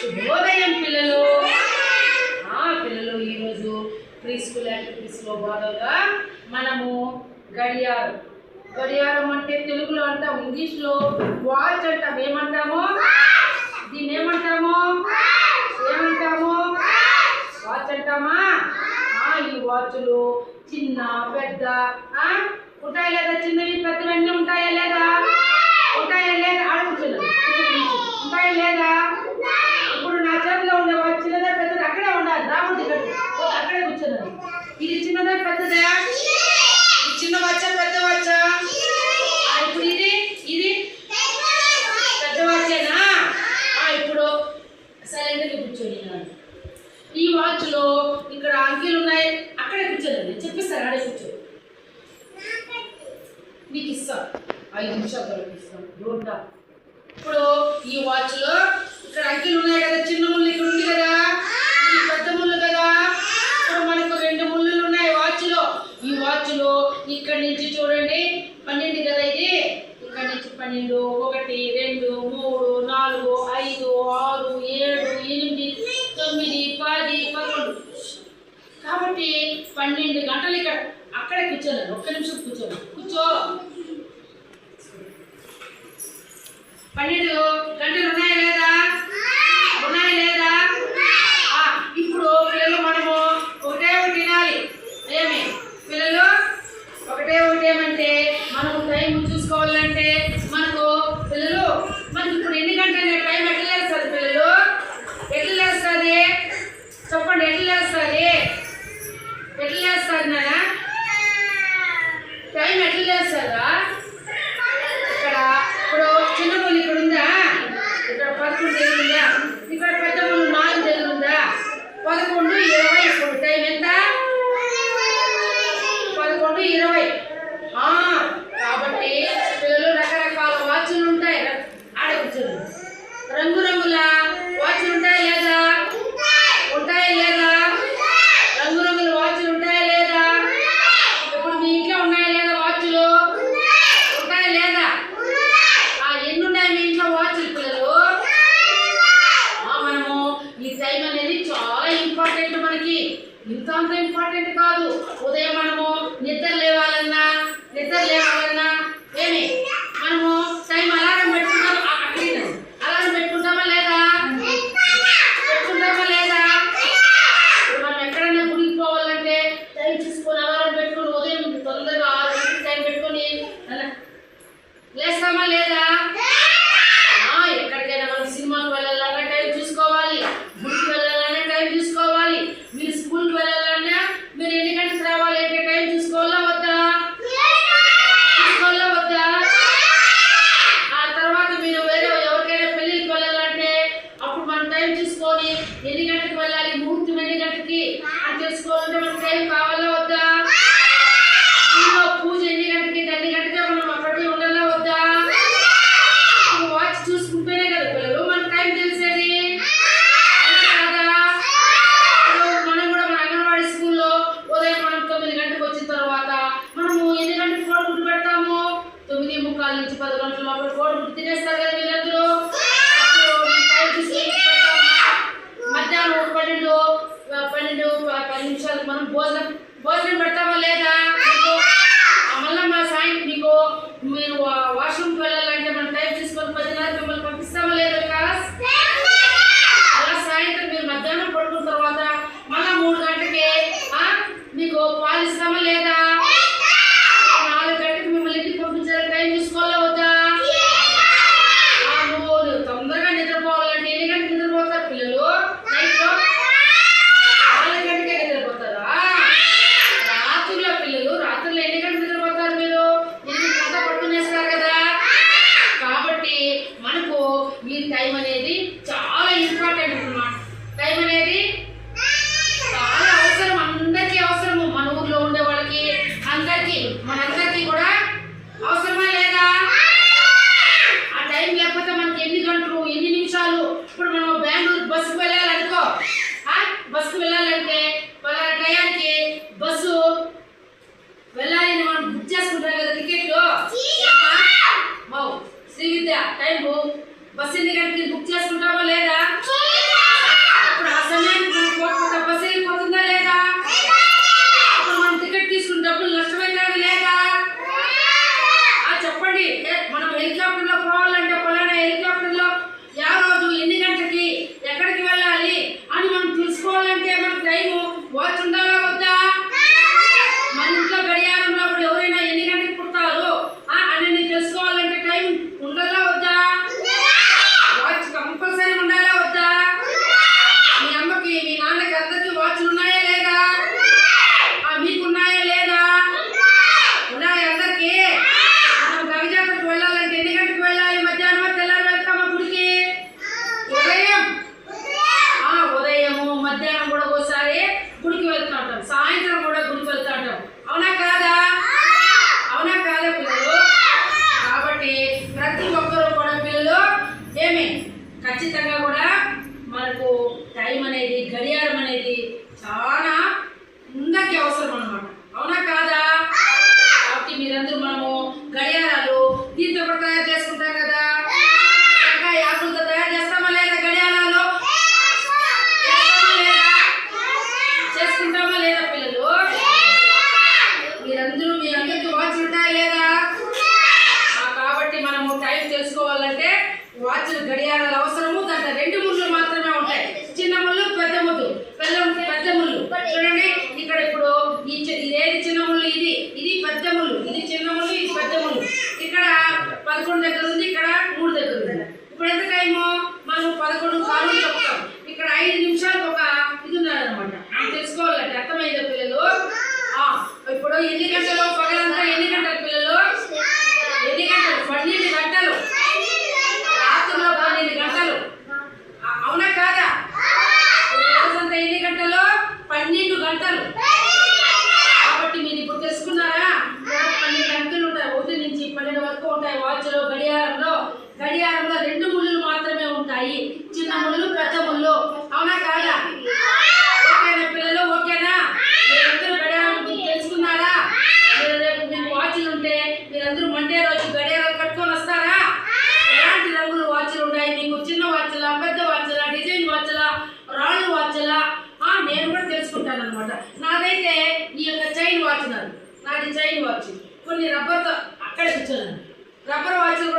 శుభోదయం పిల్లలు. ఆ పిల్లలు ఈరోజు ప్రీ స్కూల్ యాక్టివిటీస్లో భాగంగా మనము గడియారం. గడియారం అంటే తెలుగులో అంటాం ఇంగ్లీష్లో వాచ్ అంటాం. ఏమంటాము? దీన్ని ఏమంటాము? ఏమంటాము? వాచ్ అంటామా? ఈ వాచ్లు చిన్న పెద్ద ఉంటాయి లేదా? చిన్నవి పెద్దవన్నీ ఉంటాయా లేదా? ఉంటాయా లేదా? అడుగుతున్నాను ఉంటాయా లేదా? చెప్తున్నారు ఇది చిన్నదా పెద్దదా? చిన్న వచ్చ పెద్ద వచ్చ ఇప్పుడు ఇది ఇది పెద్ద వచ్చేనా ఇప్పుడు సైలెంట్గా కూర్చోండి ఈ వాచ్లో ఇక్కడ అంకెలు ఉన్నాయి. అక్కడే కూర్చోండి. చెప్పిస్తారు? అక్కడే కూర్చో. నీకు ఇస్తాను ఐదు నిమిషాలు దొరికిస్తాను ఇప్పుడు ఈ వాచ్లో ఇక్కడ అంకెలు ఉన్నాయి కదా చిన్న 不做了。another important Buenas. టైం అనేది చాలా ఇంపార్టెంట్ అనమాట టైం అనేది చాలా అవసరం అందరికీ అవసరము. మన ఊర్లో ఉండే వాళ్ళకి అందరికీ మనందరికీ కూడా అవసరమా లేదా? ఆ టైం లేకపోతే మనకి ఎన్ని గంటలు ఎన్ని నిమిషాలు? ఇప్పుడు మనం బెంగళూరు బస్సుకు వెళ్ళాలనుకో బస్సుకు వెళ్ళాలంటే పలానా టయానికి బస్సు వెళ్ళాలి మనం బుక్ చేసుకుంటాం కదా టికెట్లు శ్రీవిద్య టైం మనము టైం తెలుసుకోవాలంటే వాచ్ గడియారాలు అవసరము దాంట్లో రెండు మూడు మాత్రమే ఉంటాయి వాచ్లో గడియారంలో గడియారంలో రెండు ముళ్ళు మాత్రమే ఉంటాయి చిన్న ముళ్ళు На проводил